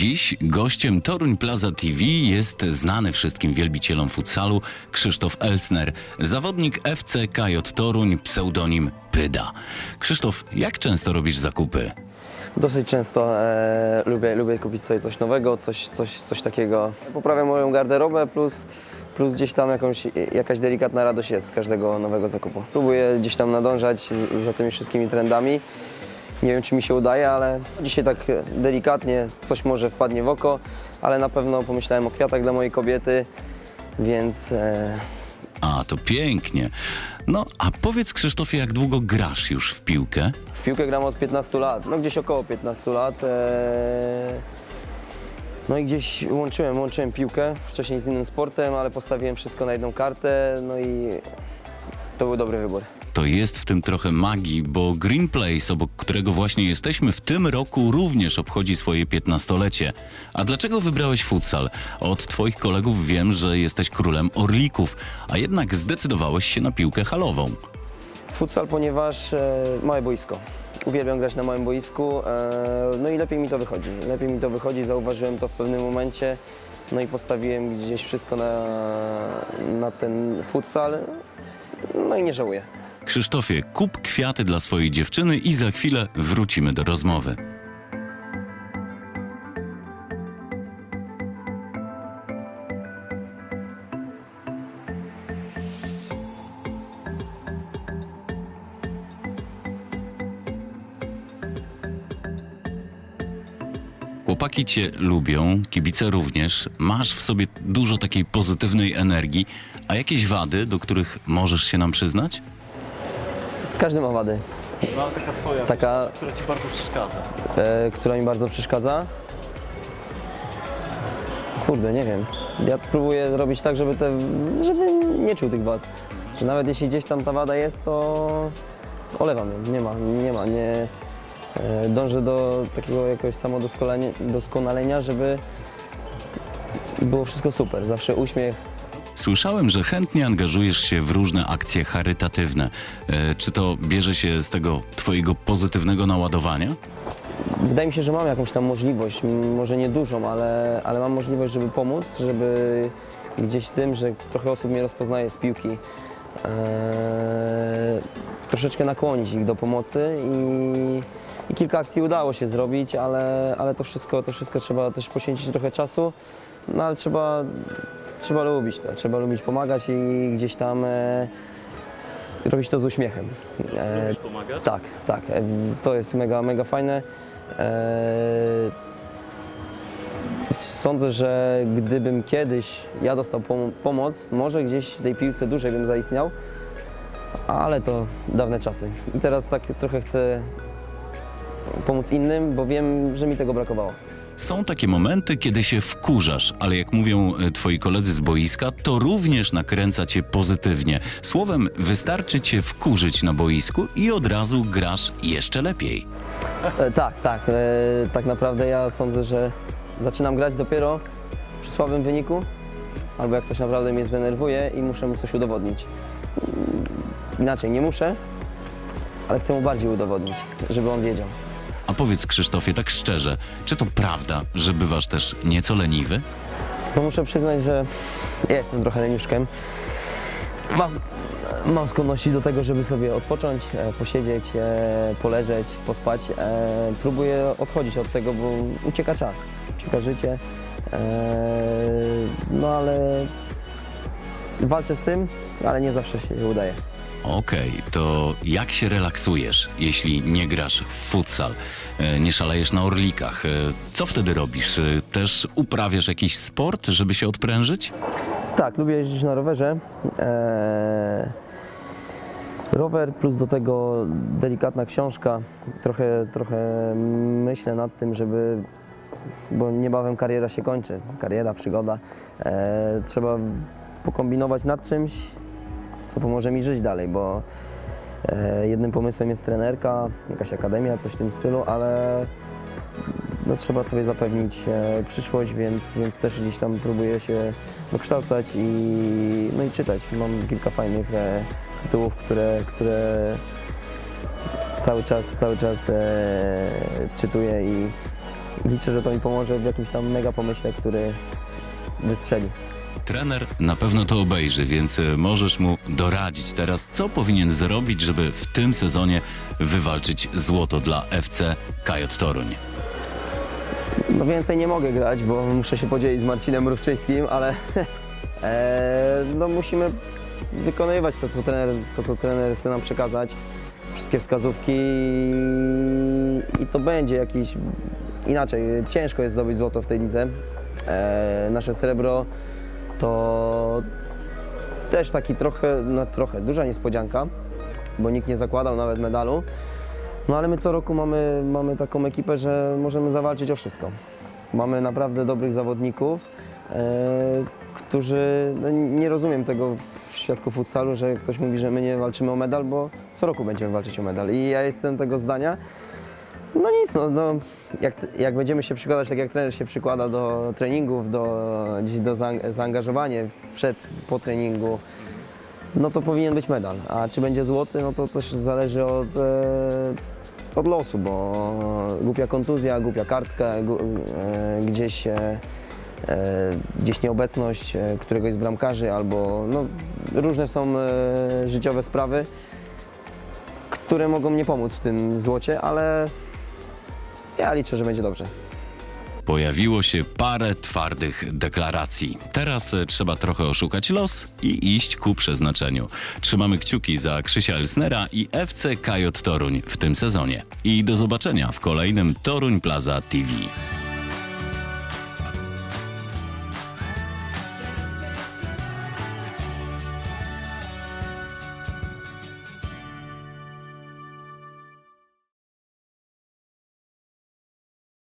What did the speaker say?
Dziś gościem Toruń Plaza TV jest znany wszystkim wielbicielom futsalu Krzysztof Elsner, zawodnik FC KJ Toruń, pseudonim Pyda. Krzysztof, jak często robisz zakupy? Dosyć często e, lubię, lubię kupić sobie coś nowego, coś, coś, coś takiego. Poprawiam moją garderobę plus, plus gdzieś tam jakąś, jakaś delikatna radość jest z każdego nowego zakupu. Próbuję gdzieś tam nadążać z, za tymi wszystkimi trendami. Nie wiem, czy mi się udaje, ale dzisiaj tak delikatnie coś może wpadnie w oko, ale na pewno pomyślałem o kwiatach dla mojej kobiety, więc e, A, to pięknie. No, a powiedz Krzysztofie, jak długo grasz już w piłkę? W piłkę gram od 15 lat, no gdzieś około 15 lat. e, No i gdzieś łączyłem, łączyłem piłkę wcześniej z innym sportem, ale postawiłem wszystko na jedną kartę, no i to był dobry wybór. To jest w tym trochę magii, bo Green Place, obok którego właśnie jesteśmy, w tym roku również obchodzi swoje 15-lecie. A dlaczego wybrałeś futsal? Od twoich kolegów wiem, że jesteś królem orlików, a jednak zdecydowałeś się na piłkę halową. Futsal, ponieważ e, małe boisko. Uwielbiam grać na małym boisku, e, no i lepiej mi to wychodzi. Lepiej mi to wychodzi, zauważyłem to w pewnym momencie, no i postawiłem gdzieś wszystko na, na ten futsal, no i nie żałuję. Krzysztofie, kup kwiaty dla swojej dziewczyny i za chwilę wrócimy do rozmowy. Chłopaki cię lubią, kibice również. Masz w sobie dużo takiej pozytywnej energii. A jakieś wady, do których możesz się nam przyznać? Każdy ma wady. No ale taka twoja, Taka która ci bardzo przeszkadza. e, która mi bardzo przeszkadza? Kurde, nie wiem. Ja próbuję robić tak, żeby, te, żeby nie czuł tych wad. Że nawet jeśli gdzieś tam ta wada jest, to olewam ją. Nie ma, nie ma. Nie, e, dążę do takiego jakiegoś samodoskonalenia, doskonalenia, żeby było wszystko super. Zawsze uśmiech. Słyszałem, że chętnie angażujesz się w różne akcje charytatywne. E, czy to bierze się z tego twojego pozytywnego naładowania? Wydaje mi się, że mam jakąś tam możliwość, może nie dużą, ale, ale mam możliwość, żeby pomóc, żeby gdzieś tym, że trochę osób mnie rozpoznaje z piłki, troszeczkę nakłonić ich do pomocy i, i kilka akcji udało się zrobić, ale, ale to, wszystko, to wszystko trzeba też poświęcić trochę czasu, no ale trzeba, trzeba lubić to, trzeba lubić pomagać i gdzieś tam e, robić to z uśmiechem. E, Lubisz pomagać? tak, tak. e, To jest mega, mega fajne. Eee, Sądzę, że gdybym kiedyś ja dostał pom- pomoc, może gdzieś w tej piłce dłużej bym zaistniał, ale to dawne czasy. I teraz tak trochę chcę pomóc innym, bo wiem, że mi tego brakowało. Są takie momenty, kiedy się wkurzasz, ale jak mówią e, twoi koledzy z boiska, to również nakręca cię pozytywnie. Słowem, wystarczy cię wkurzyć na boisku i od razu grasz jeszcze lepiej. E, tak, tak. E, tak naprawdę ja sądzę, że zaczynam grać dopiero przy słabym wyniku, albo jak ktoś naprawdę mnie zdenerwuje i muszę mu coś udowodnić. Mm, Inaczej, nie muszę, ale chcę mu bardziej udowodnić, żeby on wiedział. A powiedz Krzysztofie tak szczerze, czy to prawda, że bywasz też nieco leniwy? No muszę przyznać, że ja jestem trochę leniuszkiem. Mam, mam skłonności do tego, żeby sobie odpocząć, e, posiedzieć, e, poleżeć, pospać. E, próbuję odchodzić od tego, bo ucieka czas, ucieka życie. E, no ale walczę z tym, ale nie zawsze się udaje. Okej, to jak się relaksujesz, jeśli nie grasz w futsal, e, nie szalejesz na orlikach? E, Co wtedy robisz? Też uprawiasz jakiś sport, żeby się odprężyć? Tak, lubię jeździć na rowerze. Eee, rower plus do tego delikatna książka. Trochę, trochę myślę nad tym, żeby, bo niebawem kariera się kończy. Kariera, przygoda. Eee, trzeba pokombinować nad czymś, co pomoże mi żyć dalej, bo e, jednym pomysłem jest trenerka, jakaś akademia, coś w tym stylu, ale no, trzeba sobie zapewnić e, przyszłość, więc, więc też gdzieś tam próbuję się dokształcać i, no i czytać. Mam kilka fajnych e, tytułów, które, które cały czas, cały czas e, czytuję i liczę, że to mi pomoże w jakimś tam mega pomyśle, który wystrzeli. Trener na pewno to obejrzy, więc e, możesz mu doradzić teraz, co powinien zrobić, żeby w tym sezonie wywalczyć złoto dla FC Kajot Toruń. No więcej nie mogę grać, bo muszę się podzielić z Marcinem Mrówczyńskim, ale e, no musimy wykonywać to co, trener, to, co trener chce nam przekazać. Wszystkie wskazówki i to będzie jakiś... Inaczej, ciężko jest zdobyć złoto w tej lidze. E, nasze srebro to też taki trochę, no trochę, duża niespodzianka, bo nikt nie zakładał nawet medalu. No ale my co roku mamy, mamy taką ekipę, że możemy zawalczyć o wszystko. Mamy naprawdę dobrych zawodników, e, którzy, no nie rozumiem tego w świadku futsalu, że ktoś mówi, że my nie walczymy o medal, bo co roku będziemy walczyć o medal. I ja jestem tego zdania. No nic, no, no jak, jak będziemy się przykładać, tak jak trener się przykłada do treningów, do, gdzieś do zaang- zaangażowania przed, po treningu, no to powinien być medal. A czy będzie złoty, no to też zależy od, e, od losu, bo głupia kontuzja, głupia kartka, gu, e, gdzieś, e, e, gdzieś nieobecność e, któregoś z bramkarzy albo no, różne są e, życiowe sprawy, które mogą nie pomóc w tym złocie, ale ja liczę, że będzie dobrze. Pojawiło się parę twardych deklaracji. Teraz e, trzeba trochę oszukać los i iść ku przeznaczeniu. Trzymamy kciuki za Krzysia Elsnera i FC Kajot Toruń w tym sezonie. I do zobaczenia w kolejnym Toruń Plaza TV.